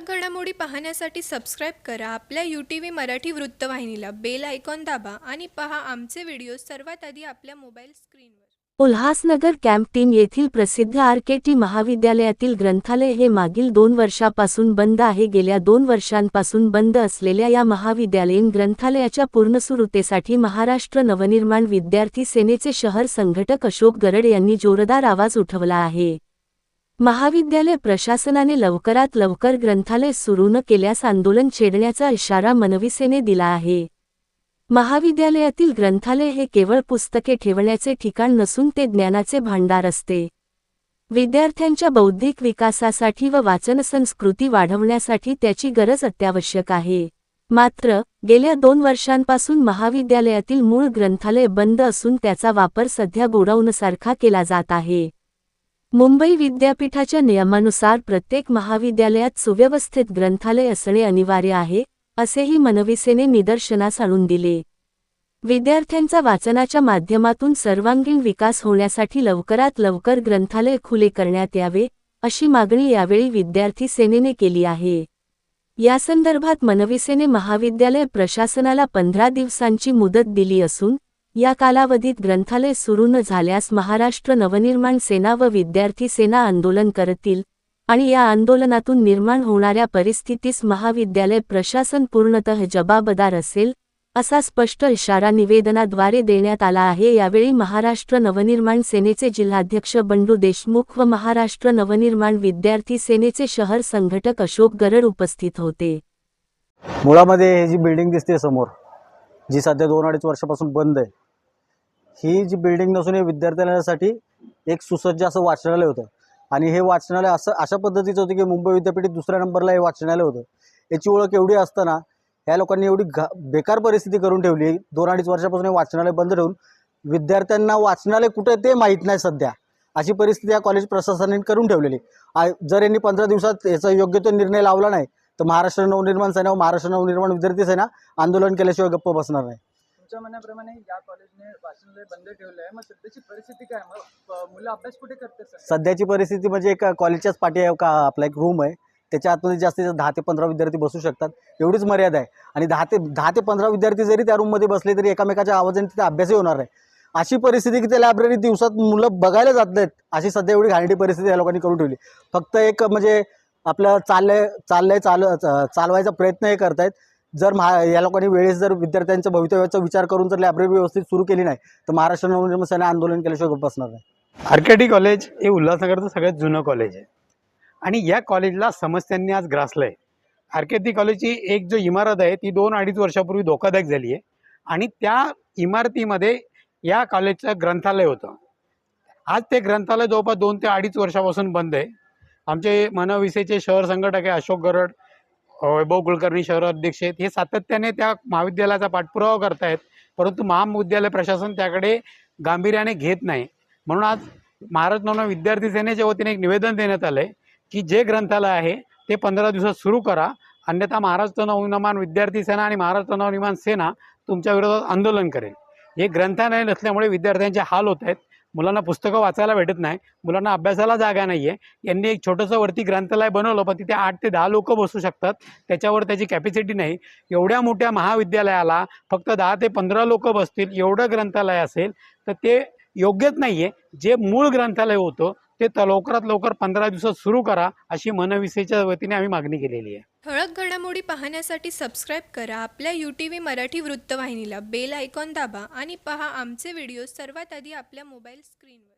ठळक घडामोडी पाहण्यासाठी सबस्क्राईब करा. आपल्या यू टी व्ही मराठी वृत्तवाहिनीला बेल आयकॉन दाबा आणि पहा आमचे व्हिडिओ सर्वात आधी आपल्या मोबाईल स्क्रीनवर उल्हासनगर कॅम्पटीन येथील प्रसिद्ध आर के टी महाविद्यालयातील ग्रंथालय हे मागील दोन वर्षापासून बंद आहे. गेल्या दोन वर्षांपासून बंद असलेल्या या महाविद्यालयीन ग्रंथालयाच्या पूर्णसुरुतेसाठी महाराष्ट्र नवनिर्माण विद्यार्थी सेनेचे शहर संघटक अशोक गरड यांनी जोरदार आवाज उठवला आहे. महाविद्यालय प्रशासनाने लवकरात लवकर ग्रंथालय सुरू न केल्यास आंदोलन छेडण्याचा इशारा मनविसेने दिला आहे. महाविद्यालयातील ग्रंथालय हे केवळ पुस्तके ठेवण्याचे ठिकाण नसून ते ज्ञानाचे भांडार असते. विद्यार्थ्यांच्या बौद्धिक विकासासाठी व वाचन संस्कृती वाढवण्यासाठी त्याची गरज अत्यावश्यक आहे. मात्र गेल्या दोन वर्षांपासून महाविद्यालयातील मूळ ग्रंथालय बंद असून त्याचा वापर सध्या गोडाऊनसारखा केला जात आहे. मुंबई विद्यापीठाच्या नियमानुसार प्रत्येक महाविद्यालयात सुव्यवस्थित ग्रंथालय असणे अनिवार्य आहे असेही मनविसेने निदर्शनास आणून दिले. विद्यार्थ्यांचा वाचनाच्या माध्यमातून सर्वांगीण विकास होण्यासाठी लवकरात लवकर ग्रंथालय खुले करण्यात यावे अशी मागणी यावेळी विद्यार्थी सेनेने केली आहे. यासंदर्भात मनविसेने महाविद्यालय प्रशासनाला पंधरा दिवसांची मुदत दिली असून या कालावधीत ग्रंथालय सुरू न झाल्यास महाराष्ट्र नवनिर्माण सेना व विद्यार्थी सेना आंदोलन करतील आणि या आंदोलनातून निर्माण होणाऱ्या परिस्थितीस महाविद्यालय प्रशासन पूर्णतः जबाबदार असेल असा स्पष्ट इशारा निवेदनाद्वारे देण्यात आला आहे. यावेळी महाराष्ट्र नवनिर्माण सेनेचे जिल्हाध्यक्ष बंडू देशमुख व महाराष्ट्र नवनिर्माण विद्यार्थी सेनेचे शहर संघटक अशोक गरड उपस्थित होते. मुळामध्ये हे जी बिल्डिंग दिसते समोर जी सध्या दोन अडीच वर्षापासून बंद आहे ही जी बिल्डिंग नसून हे विद्यार्थ्यांसाठी एक सुसज्ज असं वाचनालय होतं. आणि हे वाचनालय असं अशा पद्धतीचं होतं की मुंबई विद्यापीठात दुसऱ्या नंबरला हे वाचनालय होतं. याची ओळख एवढी असताना ह्या लोकांनी एवढी घा बेकार परिस्थिती करून ठेवली. दोन अडीच वर्षापासून हे वाचनालय बंद ठेवून विद्यार्थ्यांना वाचनालय कुठे ते माहीत नाही सध्या. अशी परिस्थिती या कॉलेज प्रशासनाने करून ठेवलेली जर यांनी पंधरा दिवसात याचा योग्य तो निर्णय लावला नाही तर महाराष्ट्र नवनिर्माण सेना व महाराष्ट्र नवनिर्माण विद्यार्थी सेना आंदोलन केल्याशिवाय गप्प बसणार नाही. तुमच्या म्हणण्याप्रमाणे या कॉलेजने वाचनालय बंद ठेवलं आहे मग सध्याची परिस्थिती काय? मग मुलं अभ्यास कुठे करतात सध्याची परिस्थिती म्हणजे एका कॉलेजच्याच पाठी आहे का आपला एक रूम आहे. त्याच्या आतमध्ये जास्तीत जास्त दहा ते पंधरा विद्यार्थी बसू शकतात. एवढीच मर्यादा आहे. आणि दहा ते दहा ते पंधरा विद्यार्थी जरी त्या रूममध्ये बसले तरी एकामेकाच्या आवाजाने तिथे अभ्यासही होणार आहे अशी परिस्थिती की त्या लायब्ररीत दिवसात मुलं बघायला जात नाहीत अशी सध्या एवढी घाणेरडी परिस्थिती या लोकांनी करून ठेवली. फक्त एक म्हणजे आपलं चाललंय चाललंय चाल चालवायचा प्रयत्न हे करतायत. जर महा या लोकांनी वेळेस जर विद्यार्थ्यांच्या भवितव्याचा विचार करून जर लायब्ररी व्यवस्थित सुरू केली नाही तर महाराष्ट्र नवनिर्माण आंदोलन केल्याशिवाय गप्प बसणार नाही. आर्केटी कॉलेज हे उल्हासनगरचं सगळ्यात जुनं कॉलेज आहे. आणि या कॉलेजला समस्यांनी आज ग्रासलं आहे आर्केटी कॉलेजची एक जो इमारत आहे ती दोन अडीच वर्षापूर्वी धोकादायक झाली आहे आणि त्या इमारतीमध्ये या कॉलेजचं ग्रंथालय होतं. आज ते ग्रंथालय जवळपास दोन ते अडीच वर्षापासून बंद आहे. आमचे मनविसेचे शहर संघटक आहे अशोक गरड वैभव कुलकर्णी शहर अध्यक्ष आहेत. हे सातत्याने त्या महाविद्यालयाचा पाठपुरावा करतायत. परंतु महाविद्यालय प्रशासन त्याकडे गांभीर्याने घेत नाही. म्हणून आज महाराज नवना विद्यार्थी सेनेच्या वतीने एक निवेदन देण्यात आलं आहे की जे ग्रंथालय आहे ते पंधरा दिवसात सुरू करा. अन्यथा महाराष्ट्र नवनिर्माण विद्यार्थी सेना आणि महाराष्ट्र नवनिर्माण सेना तुमच्या विरोधात आंदोलन करेल. हे ग्रंथालय नसल्यामुळे विद्यार्थ्यांचे हाल होत आहेत. मुलांना पुस्तकं वाचायला भेटत नाही. मुलांना अभ्यासाला जागा नाही आहे यांनी एक छोटंसं वरती ग्रंथालय बनवलं पण तिथे आठ ते दहा लोक बसू शकतात. त्याच्यावर त्याची कॅपॅसिटी नाही. एवढ्या मोठ्या महाविद्यालयाला फक्त दहा ते पंधरा लोक बसतील एवढं ग्रंथालय असेल तर ते योग्यच नाही आहे जे मूळ ग्रंथालय होतं ते लवकरात लवकर पंधरा दिवसात सुरू करा अशी मनविसेच्या वतीने आम्ही मागणी केलेली आहे. ठळक घडामोडी पाहण्यासाठी सबस्क्राईब करा आपल्या यू टी व्ही मराठी वृत्तवाहिनीला बेल आयकॉन दाबा आणि पहा आमचे व्हिडिओ सर्वात आधी आपल्या मोबाईल स्क्रीनवर